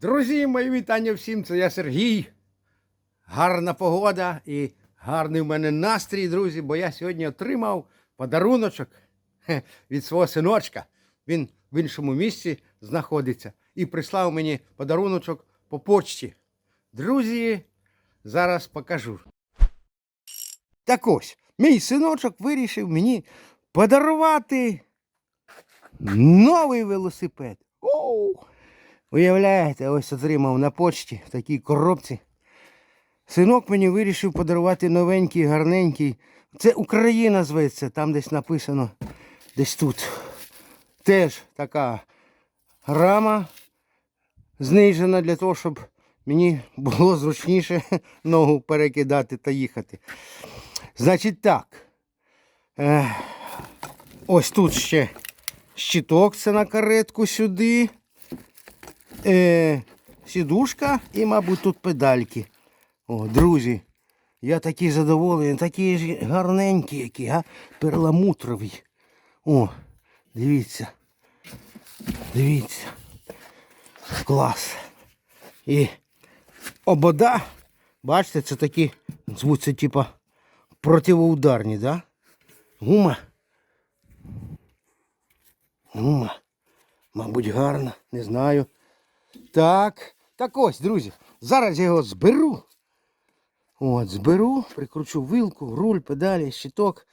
Друзі, мої вітання всім. Це я Сергій. Гарна погода і гарний в мене настрій, друзі, бо я сьогодні отримав подаруночок від свого синочка. Він в іншому місці знаходиться і прислав мені подаруночок по почті. Друзі, зараз покажу. Так ось, мій синочок вирішив мені подарувати новий велосипед. Оу! Уявляєте, ось отримав на почті в такій коробці. Синок мені вирішив подарувати новенький, гарненький. Це Україна зветься, там десь написано, десь тут. Теж така рама знижена для того, щоб мені було зручніше ногу перекидати та їхати. Значить так. Ось тут ще щиток, це на каретку сюди е, сідушка і, мабуть, тут педальки. О, друзі, я такий задоволений, такий ж гарненький, який, а? перламутровий. О, дивіться. Дивіться. Клас. І обода, бачите, це такі звуться, типа противоударні, да? Гума. Гума. Мабуть, гарна, не знаю. Так. Так ось, друзі. Зараз я його зберу. От, зберу, прикручу вилку, руль, педалі, щиток.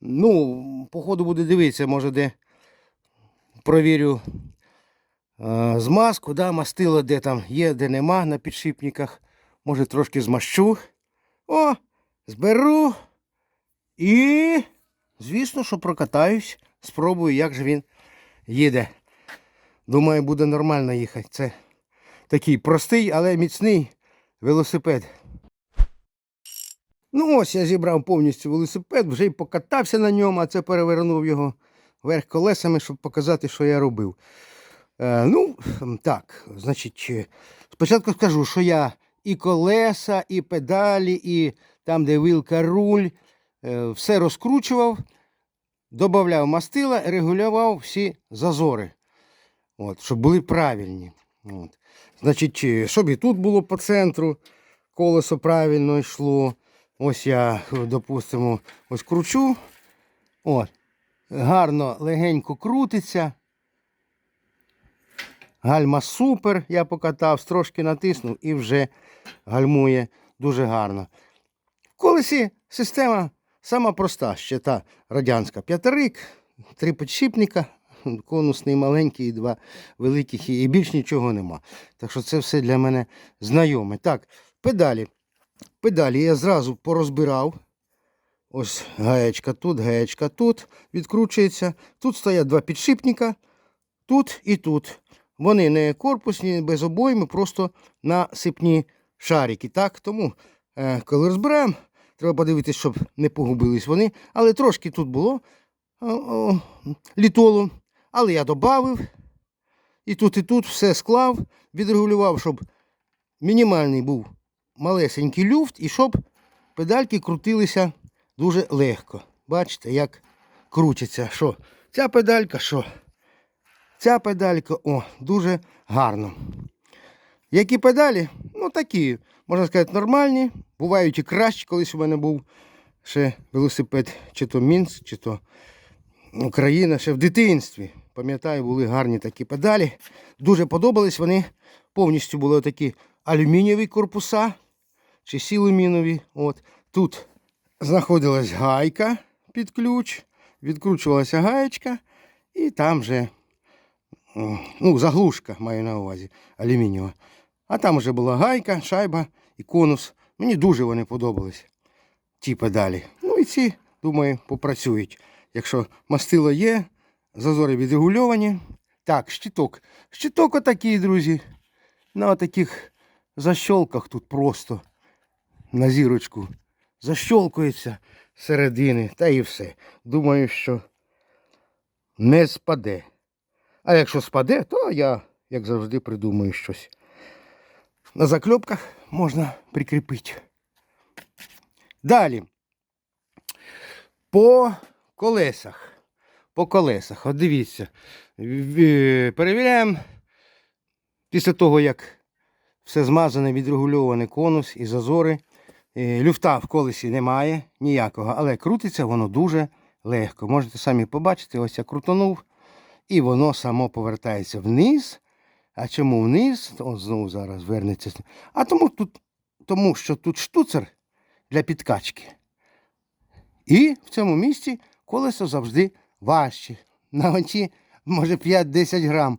Ну, по ходу буде дивитися, може, де провірю е, змазку, да, мастило, де там є, де нема на підшипниках. Може трошки змащу. О, зберу. І, звісно, що прокатаюсь. Спробую, як же він їде. Думаю, буде нормально їхати. Це такий простий, але міцний велосипед. Ну ось я зібрав повністю велосипед, вже й покатався на ньому, а це перевернув його вверх колесами, щоб показати, що я робив. Е, ну, так, значить, спочатку скажу, що я і колеса, і педалі, і там, де вилка, руль, е, все розкручував, додавав мастила, регулював всі зазори. От, щоб були правильні. От. Значить, щоб і тут було по центру, колесо правильно йшло. Ось я, допустимо, ось кручу. От. Гарно легенько крутиться. Гальма супер, я покатав, трошки натиснув і вже гальмує дуже гарно. В колесі система сама проста, ще та радянська. П'ятерик, три підшипника, конусний маленький, і два великих, і більш нічого нема. Так що це все для мене знайоме. Так, педалі. Педалі я зразу порозбирав. Ось гаєчка тут, гаєчка тут відкручується. Тут стоять два підшипника, тут і тут. Вони не корпусні, без обойми, просто насипні шарики. Так? Тому, е, коли розбираємо, треба подивитися, щоб не погубились вони. Але трошки тут було літолу. Але я додав. І тут, і тут все склав, відрегулював, щоб мінімальний був малесенький люфт, і щоб педальки крутилися дуже легко. Бачите, як крутяться. Що? Ця педалька, що? Ця педалька, о, дуже гарно. Які педалі? Ну такі, можна сказати, нормальні. Бувають і кращі, колись у мене був ще велосипед, чи то Мінськ, чи то Україна, ще в дитинстві. Пам'ятаю, були гарні такі педалі. Дуже подобались вони. Повністю були такі алюмінієві корпуса чи сілумінові. От. Тут знаходилась гайка під ключ, відкручувалася гаєчка, і там вже ну, заглушка маю на увазі алюмінієва. А там вже була гайка, шайба і конус. Мені дуже вони подобались. Ті педалі. Ну і ці, думаю, попрацюють. Якщо мастило є, зазори відрегульовані. Так, щиток. Щиток отакий, друзі. На таких защолках тут просто на зірочку. Защолкується середини, та і все. Думаю, що не спаде. А якщо спаде, то я, як завжди, придумаю щось. На закльопках можна прикріпити. Далі. По колесах. По колесах. От дивіться. Перевіряємо Після того, як все змазане, відрегульоване конус і зазори, е, люфта в колесі немає ніякого, але крутиться воно дуже легко. Можете самі побачити, ось я крутанув, і воно само повертається вниз. А чому вниз? От знову зараз вернеться. А тому, тут, тому що тут штуцер для підкачки. І в цьому місці колесо завжди важче. На ванчі може 5-10 грам.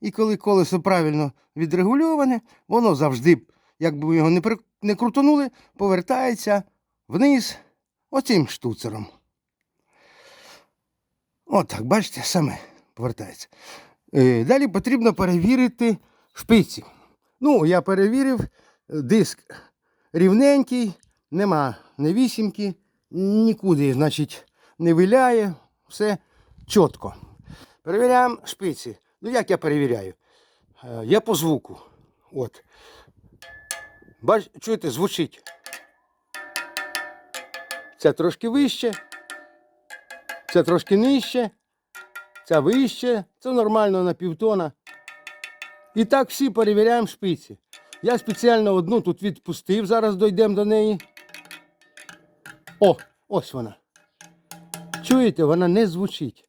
І коли колесо правильно відрегульоване, воно завжди, якби його не, при... не крутонули, повертається вниз оцим штуцером. Отак, бачите, саме повертається. Е, Далі потрібно перевірити шпиці. Ну, я перевірив, диск рівненький, нема ні вісімки, нікуди, значить, не виляє, все чітко. Перевіряємо шпиці. Ну, як я перевіряю? Е, Я по звуку. От. Бач, чуєте, звучить. Це трошки вище, це трошки нижче, це вище, це нормально на півтона. І так всі перевіряємо шпиці. Я спеціально одну тут відпустив, зараз дійдемо до неї. О, ось вона. Чуєте, вона не звучить.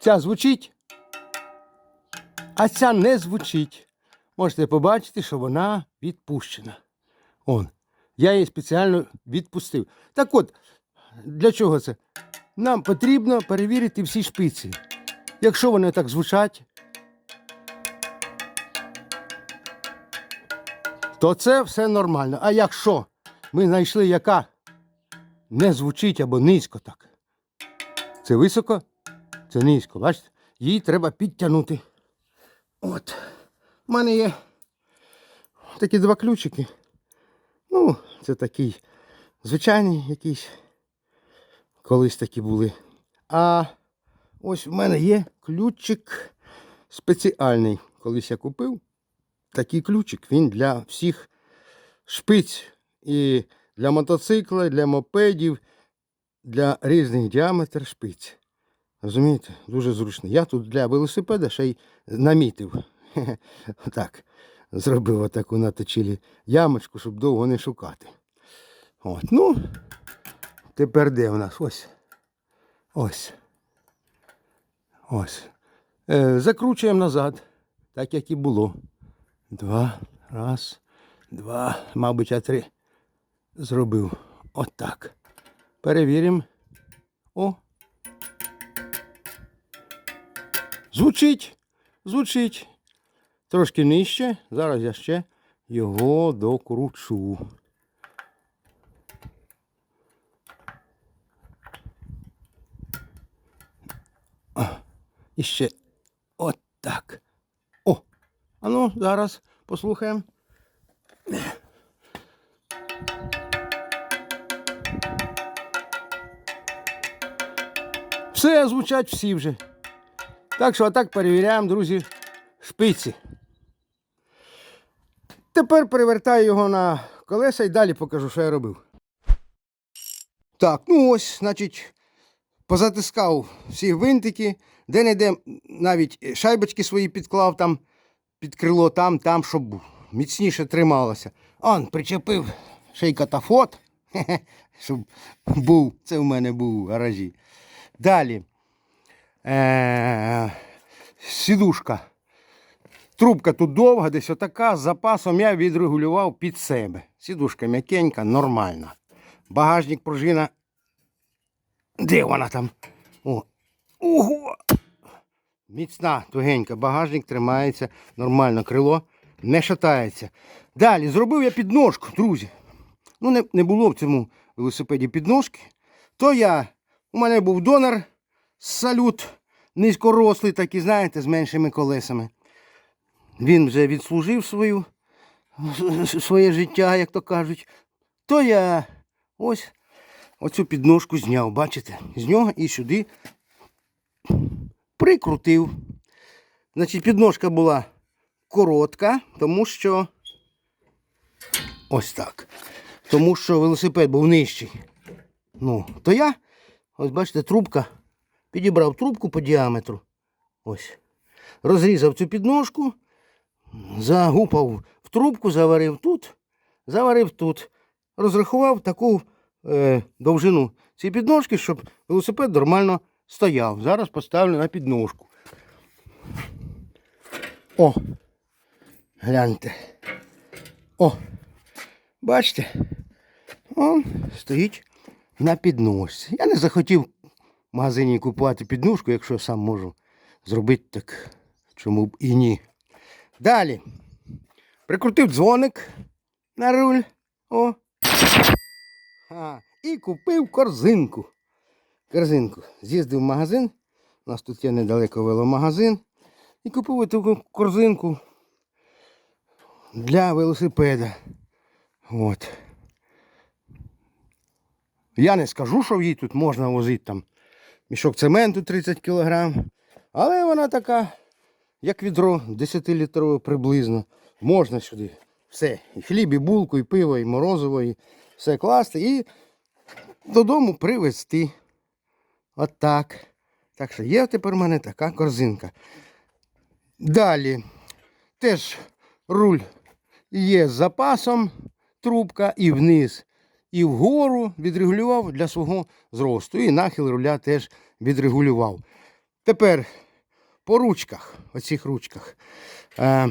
Ця звучить, а ця не звучить. Можете побачити, що вона відпущена. Он. Я її спеціально відпустив. Так от, для чого це? Нам потрібно перевірити всі шпиці. Якщо вони так звучать, то це все нормально. А якщо ми знайшли, яка не звучить або низько так, це високо, це низько. Бачите? Її треба підтягнути. От. У мене є такі два ключики. Ну, це такий звичайний якийсь. Колись такі були. А ось в мене є ключик спеціальний. Колись я купив такий ключик. Він для всіх шпиць. І для мотоцикла, для мопедів, для різних діаметрів шпиць. Розумієте? Дуже зручно. Я тут для велосипеда ще й намітив. Так. Зробив отаку на точилі ямочку, щоб довго не шукати. От, ну, тепер де у нас? Ось. Ось. Ось. Е, закручуємо назад, так як і було. Два. Раз, два, мабуть, я три зробив. Отак. Перевіримо. О. Звучить. Звучить. Трошки нижче. Зараз я ще його докручу. І ще отак. О! А ну, зараз послухаємо. Все, звучать всі вже. Так що отак перевіряємо, друзі, шпиці. Тепер перевертаю його на колеса і далі покажу, що я робив. Так, ну ось, значить, позатискав всі гвинтики, де-не-де навіть шайбочки свої підклав там під крило, там, там, щоб міцніше трималося. Он, причепив ще й катафот, щоб був, це в мене був у гаражі. Далі. Е- сідушка. Трубка тут довга, десь отака, з запасом я відрегулював під себе. Сідушка м'якенька, нормальна. Багажник пружина. Де вона там? О. Ого! Міцна, тугенька. Багажник тримається нормально, крило не шатається. Далі зробив я підножку, друзі. Ну, не, не було в цьому велосипеді підножки. То я, у мене був донор салют, низькорослий, такий, знаєте, з меншими колесами. Він вже відслужив свою, своє життя, як то кажуть. То я ось оцю підножку зняв, бачите? З нього і сюди прикрутив. Значить, підножка була коротка, тому що ось так. Тому що велосипед був нижчий. Ну, то я, ось бачите, трубка. Підібрав трубку по діаметру. Ось. Розрізав цю підножку, загупав в трубку, заварив тут, заварив тут. Розрахував таку е, довжину цієї підножки, щоб велосипед нормально стояв. Зараз поставлю на підножку. О! Гляньте. О! Бачите? Он стоїть на підножці. Я не захотів в магазині купувати підножку, якщо сам можу зробити так. Чому б і ні. Далі. Прикрутив дзвоник на руль. О. А, і купив корзинку. Корзинку. З'їздив в магазин. У нас тут є недалеко веломагазин. І купив таку корзинку для велосипеда. От. Я не скажу, що їй тут можна возити там мішок цементу 30 кг. Але вона така, як відро 10-літрове приблизно. Можна сюди все. І хліб, і булку, і пиво, і морозиво, і все класти. І додому привезти. От так. Так що є тепер в мене така корзинка. Далі теж руль є з запасом, трубка і вниз, і вгору відрегулював для свого зросту. І нахил руля теж відрегулював. Тепер по ручках, оцих ручках. Е,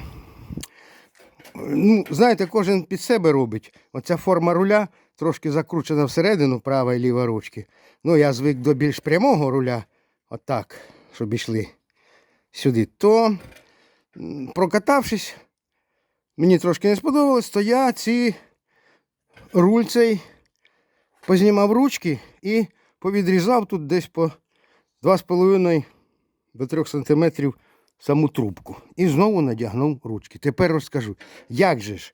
ну, знаєте, кожен під себе робить. Оця форма руля трошки закручена всередину права і ліва ручки. Ну, я звик до більш прямого руля, отак, щоб йшли сюди. То, прокатавшись, мені трошки не сподобалось, то я ці руль цей познімав ручки і повідрізав тут десь по 2,5 до 3 см саму трубку. І знову надягнув ручки. Тепер розкажу, як же ж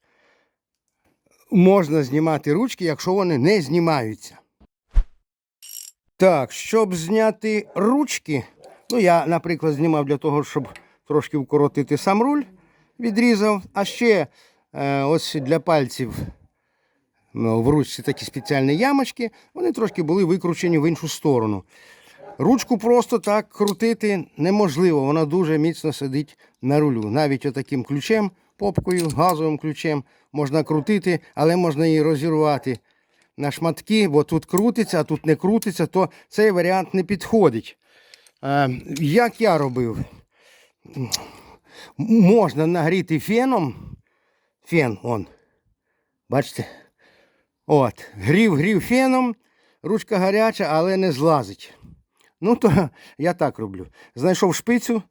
можна знімати ручки, якщо вони не знімаються. Так, щоб зняти ручки, ну я, наприклад, знімав для того, щоб трошки вкоротити сам руль, відрізав, а ще е, ось для пальців в ручці такі спеціальні ямочки, вони трошки були викручені в іншу сторону. Ручку просто так крутити неможливо, вона дуже міцно сидить на рулю. Навіть отаким ключем, попкою, газовим ключем можна крутити, але можна її розірвати на шматки, бо тут крутиться, а тут не крутиться, то цей варіант не підходить. Е, як я робив? Можна нагріти феном. Фен, он. Бачите? От, грів, грів феном, ручка гаряча, але не злазить. Ну, то я так роблю. Знайшов шпицю,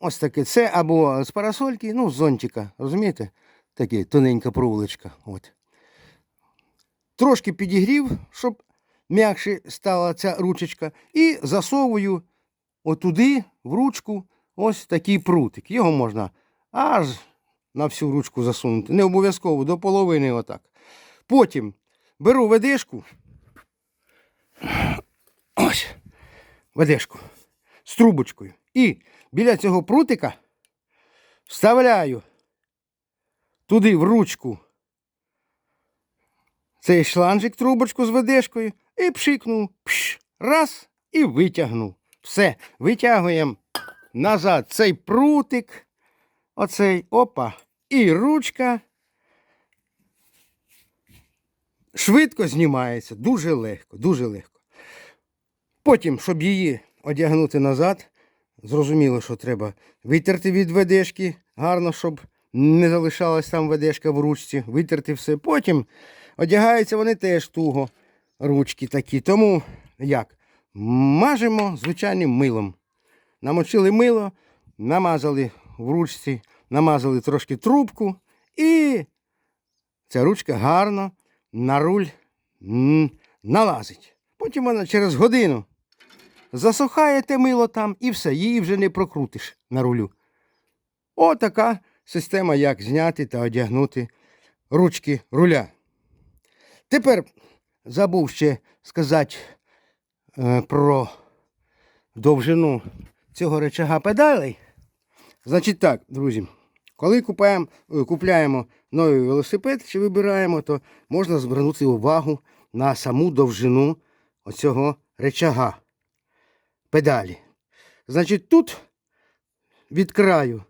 ось таке. Це або з парасольки, ну, з зонтика, розумієте? Таке тоненька проволочка. От. Трошки підігрів, щоб м'якше стала ця ручечка. І засовую отуди, в ручку, ось такий прутик. Його можна аж на всю ручку засунути. Не обов'язково до половини отак. Потім беру ведешку. Ось. Ведешку. З трубочкою. І біля цього прутика вставляю туди в ручку цей шланжик, трубочку з ведешкою і пшикнув. Пш, раз і витягнув. Все, витягуємо назад цей прутик. Оцей опа. І ручка швидко знімається, дуже легко, дуже легко. Потім, щоб її одягнути назад, зрозуміло, що треба витерти від ведешки гарно, щоб не залишалась там ведешка в ручці, витерти все. Потім одягаються вони теж туго, ручки такі. Тому як? Мажемо звичайним милом. Намочили мило, намазали в ручці, намазали трошки трубку і ця ручка гарно на руль налазить. Потім вона через годину засухає те мило там і все, її вже не прокрутиш на рулю. Отака система, як зняти та одягнути ручки руля. Тепер забув ще сказати е, про довжину цього речага педалей. Значить так, друзі, коли купаємо, е, купляємо новий велосипед чи вибираємо, то можна звернути увагу на саму довжину оцього речага педалі. Значить, тут від краю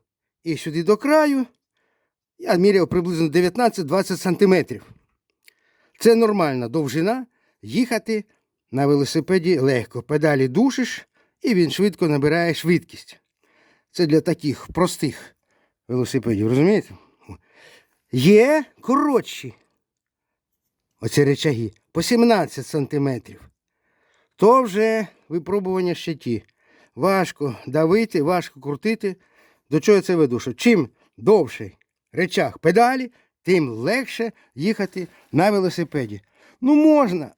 і сюди до краю Я міряв приблизно 19-20 сантиметрів. Це нормальна довжина їхати на велосипеді легко. Педалі душиш, і він швидко набирає швидкість. Це для таких простих велосипедів, розумієте? Є коротші. Оці речаги по 17 сантиметрів. То вже випробування ще ті. Важко давити, важко крутити. До чого я це веду? Що чим довший речах педалі, тим легше їхати на велосипеді. Ну, можна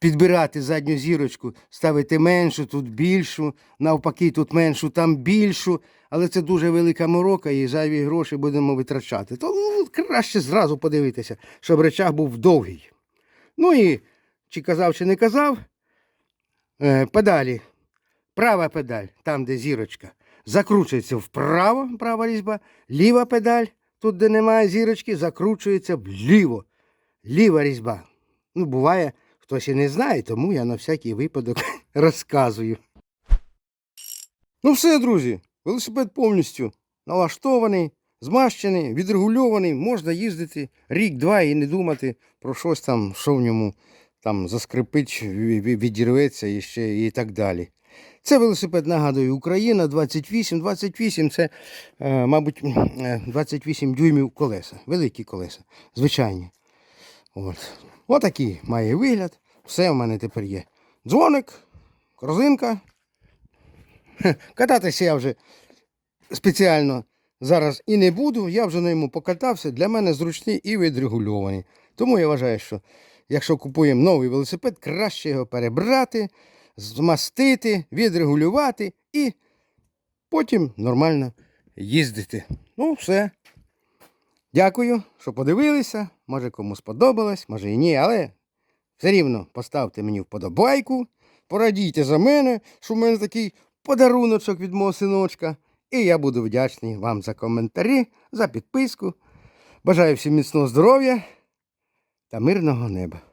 підбирати задню зірочку, ставити меншу, тут більшу, навпаки, тут меншу, там більшу. Але це дуже велика морока і зайві гроші будемо витрачати. То ну, краще зразу подивитися, щоб речах був довгий. Ну і чи казав, чи не казав, е, педалі. Права педаль, там, де зірочка, закручується вправо, права різьба, ліва педаль, тут, де немає зірочки, закручується вліво. Ліва різьба. Ну, буває, хтось і не знає, тому я на всякий випадок розказую. Ну, все, друзі, велосипед повністю налаштований, змащений, відрегульований, можна їздити рік-два і не думати про щось там, що в ньому там заскрипить, ві- ві- відірветься і ще і так далі. Це велосипед, нагадую, Україна 28. 28 це, е, мабуть, е, 28 дюймів колеса, великі колеса, звичайні. От. Отакий має вигляд. Все в мене тепер є. Дзвоник, корзинка. Кататися я вже спеціально зараз і не буду. Я вже на ньому покатався. Для мене зручний і відрегульований. Тому я вважаю, що якщо купуємо новий велосипед, краще його перебрати, змастити, відрегулювати і потім нормально їздити. Ну, все. Дякую, що подивилися. Може кому сподобалось, може і ні, але все рівно поставте мені вподобайку, порадійте за мене, що в мене такий подаруночок від мого синочка. І я буду вдячний вам за коментарі, за підписку. Бажаю всім міцного здоров'я та мирного неба.